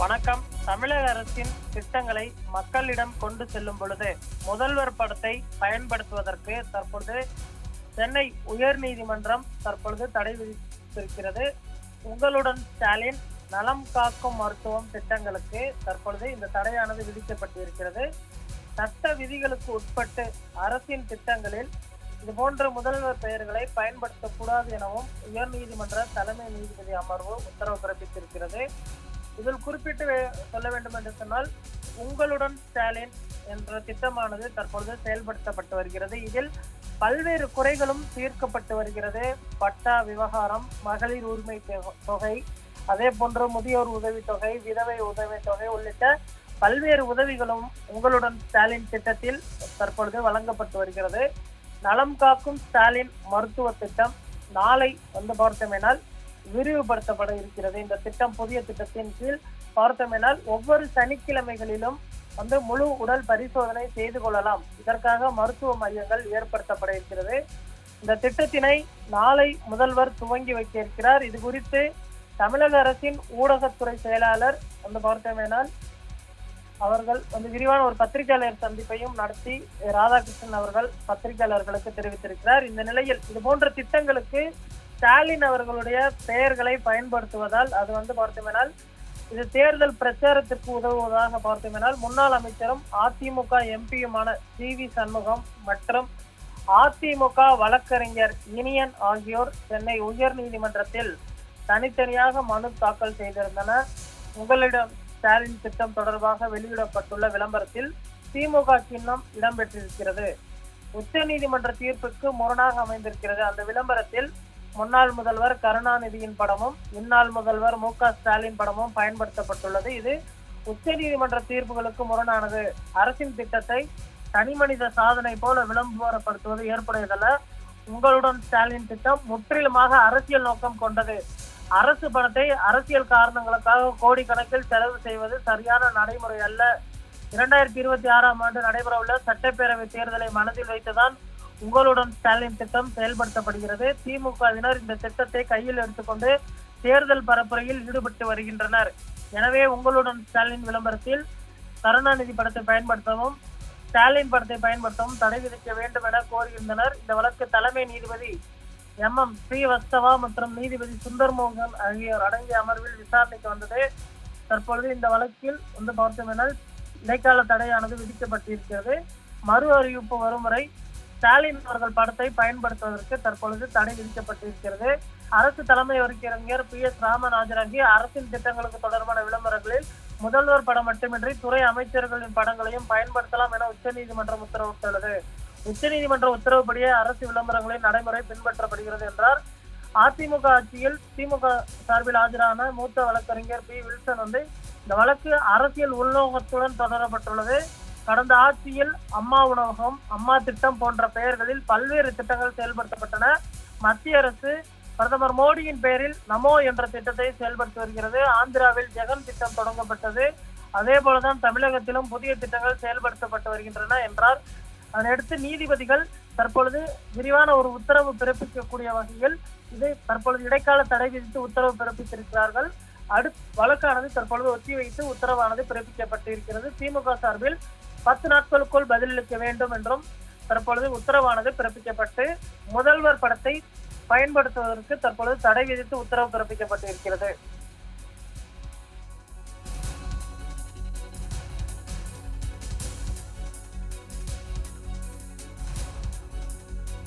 வணக்கம். தமிழக அரசின் திட்டங்களை மக்களிடம் கொண்டு செல்லும் பொழுது முதல்வர் படத்தை பயன்படுத்துவதற்கு தற்பொழுது சென்னை உயர் நீதிமன்றம் தற்பொழுது தடை விதித்திருக்கிறது. உங்களுடன் ஸ்டாலின் நலம் காக்கும் மருத்துவம் திட்டங்களுக்கு தற்பொழுது இந்த தடையானது விதிக்கப்பட்டிருக்கிறது. சட்ட விதிகளுக்கு உட்பட்டு அரசின் திட்டங்களில் இது போன்ற முதல்வர் பெயர்களை பயன்படுத்தக்கூடாது எனவும் உயர்நீதிமன்ற தலைமை நீதிபதி அமர்வு உத்தரவு பிறப்பித்திருக்கிறது. இதில் குறிப்பிட்டு சொல்ல வேண்டும் என்று சொன்னால் உங்களுடன் ஸ்டாலின் என்ற திட்டமானது தற்பொழுது செயல்படுத்தப்பட்டு வருகிறது. இதில் பல்வேறு குறைகளும் தீர்க்கப்பட்டு வருகிறது. பட்டா விவகாரம் மகளிர் உரிமை தொ- தொகை அதே போன்று முதியோர் உதவித்தொகை விதவை உதவித்தொகை உள்ளிட்ட பல்வேறு உதவிகளும் உங்களுடன் ஸ்டாலின் திட்டத்தில் தற்பொழுது வழங்கப்பட்டு வருகிறது. நலம் காக்கும் ஸ்டாலின் மருத்துவ திட்டம் நாளை வந்து பார்த்தோமேனால் விரிவுபடுத்தப்பட இருக்கிறது. இந்த திட்டம் புதிய திட்டத்தின் கீழ் பார்த்தோமேனால் ஒவ்வொரு சனிக்கிழமைகளிலும் வந்து முழு உடல் பரிசோதனை செய்து கொள்ளலாம். இதற்காக மருத்துவ மையங்கள் ஏற்படுத்தப்பட இருக்கிறது. இந்த திட்டத்தினை நாளை முதல்வர் துவங்கி வைக்க இருக்கிறார் இது குறித்து தமிழக அரசின் ஊடகத்துறை செயலாளர் வந்து பார்த்தோமேனால் அவர்கள் வந்து விரிவான ஒரு பத்திரிகையாளர் சந்திப்பையும் நடத்தி ராதாகிருஷ்ணன் அவர்கள் பத்திரிகையாளர்களுக்கு தெரிவித்திருக்கிறார். இந்த நிலையில் இது போன்ற திட்டங்களுக்கு ஸ்டாலின் அவர்களுடைய பெயர்களை பயன்படுத்துவதால் அது வந்து பார்த்தோமேனால் இது தேர்தல் பிரச்சாரத்திற்கு உதவுவதாக பார்த்தோமேனால் முன்னாள் அமைச்சரும் அதிமுக எம்பியுமான சி வி சண்முகம் மற்றும் அதிமுக வழக்கறிஞர் இனியன் ஆகியோர் சென்னை உயர் நீதிமன்றத்தில் தனித்தனியாக மனு தாக்கல் செய்திருந்தனர் உங்களிடம் ஸ்டாலின் திட்டம் தொடர்பாக வெளியிடப்பட்டுள்ள விளம்பரத்தில் திமுக சின்னம் இடம்பெற்றிருக்கிறது. உச்ச நீதிமன்ற தீர்ப்புக்கு முரணாக அமைந்திருக்கிறது அந்த விளம்பரத்தில் முன்னாள் முதல்வர் கருணாநிதியின் படமும் இந்நாள் முதல்வர் மு க ஸ்டாலின் படமும் பயன்படுத்தப்பட்டுள்ளது. இது உச்சநீதிமன்ற தீர்ப்புகளுக்கு முரணானது. அரசின் திட்டத்தை தனிமனித சாதனை போல விளம்பரப்படுத்துவது ஏற்புடையதல்ல. உங்களுடன் ஸ்டாலின் திட்டம் முற்றிலுமாக அரசியல் நோக்கம் கொண்டது. அரசு பணத்தை அரசியல் காரணங்களுக்காக கோடிக்கணக்கில் செலவு செய்வது சரியான நடைமுறை அல்ல. இரண்டாயிரத்தி இருபத்தி ஆறாம் ஆண்டு நடைபெறவுள்ள சட்டப்பேரவை தேர்தலை மனதில் வைத்துதான் உங்களுடன் ஸ்டாலின் திட்டம் செயல்படுத்தப்படுகிறது. திமுகவினர் இந்த திட்டத்தை கையில் எடுத்துக்கொண்டு தேர்தல் பரப்புரையில் ஈடுபட்டு வருகின்றனர். எனவே உங்களுடன் ஸ்டாலின் விளம்பரத்தில் கருணாநிதி படத்தை பயன்படுத்தவும் ஸ்டாலின் படத்தை பயன்படுத்தவும் தடை விதிக்க வேண்டும் என கோரியிருந்தனர் இந்த வழக்கு தலைமை நீதிபதி எம். எம். ஸ்ரீவஸ்தவா மற்றும் நீதிபதி சுந்தர்மோகன் ஆகியோர் அடங்கிய அமர்வில் விசாரணைக்கு வந்தது. தற்பொழுது இந்த வழக்கில் வந்து பார்த்தோமெனால் இடைக்கால தடையானது விதிக்கப்பட்டிருக்கிறது. மறு அறிவிப்பு வரும் வரை ஸ்டாலின் அவர்கள் படத்தை பயன்படுத்துவதற்கு தற்பொழுது தடை விதிக்கப்பட்டிருக்கிறது. அரசு தலைமை வழக்கறிஞர் பி எஸ் ராமன் ஆஜராகி அரசின் திட்டங்களுக்கு தொடர்பான விளம்பரங்களில் முதல்வர் படம் மட்டுமின்றி துறை அமைச்சர்களின் படங்களையும் பயன்படுத்தலாம் என உச்சநீதிமன்றம் உத்தரவிட்டுள்ளது. உச்சநீதிமன்ற உத்தரவுப்படியே அரசு விளம்பரங்களின் நடைமுறை பின்பற்றப்படுகிறது என்றார். அதிமுக ஆட்சியில் திமுக சார்பில் ஆஜரான மூத்த வழக்கறிஞர் பி வில்சன் வந்து இந்த வழக்கு அரசியல் உள்நோகத்துடன் தொடரப்பட்டுள்ளது. கடந்த ஆட்சியில் அம்மா உணவகம் அம்மா திட்டம் போன்ற பெயர்களில் பல்வேறு திட்டங்கள் செயல்படுத்தப்பட்டன. மத்திய அரசு பிரதமர் மோடியின் பெயரில் நமோ என்ற திட்டத்தை செயல்படுத்தி வருகிறது. ஆந்திராவில் ஜெகன் திட்டம் தொடங்கப்பட்டது. அதே போலதான் தமிழகத்திலும் புதிய திட்டங்கள் செயல்படுத்தப்பட்டு வருகின்றன என்றார். அதனையடுத்து நீதிபதிகள் தற்பொழுது விரிவான ஒரு உத்தரவு பிறப்பிக்கக்கூடிய வகையில் இதை தற்பொழுது இடைக்கால தடை விதித்து உத்தரவு பிறப்பித்திருக்கிறார்கள். அடுத்து வழக்கானது தற்பொழுது ஒத்திவைத்து உத்தரவானது பிறப்பிக்கப்பட்டிருக்கிறது. திமுக சார்பில் பத்து நாட்களுக்குள் பதிலளிக்க வேண்டும் என்றும் தற்பொழுது உத்தரவானது பிறப்பிக்கப்பட்டு முதல்வர் படத்தை பயன்படுத்துவதற்கு தற்பொழுது தடை விதித்து உத்தரவு பிறப்பிக்கப்பட்டு இருக்கிறது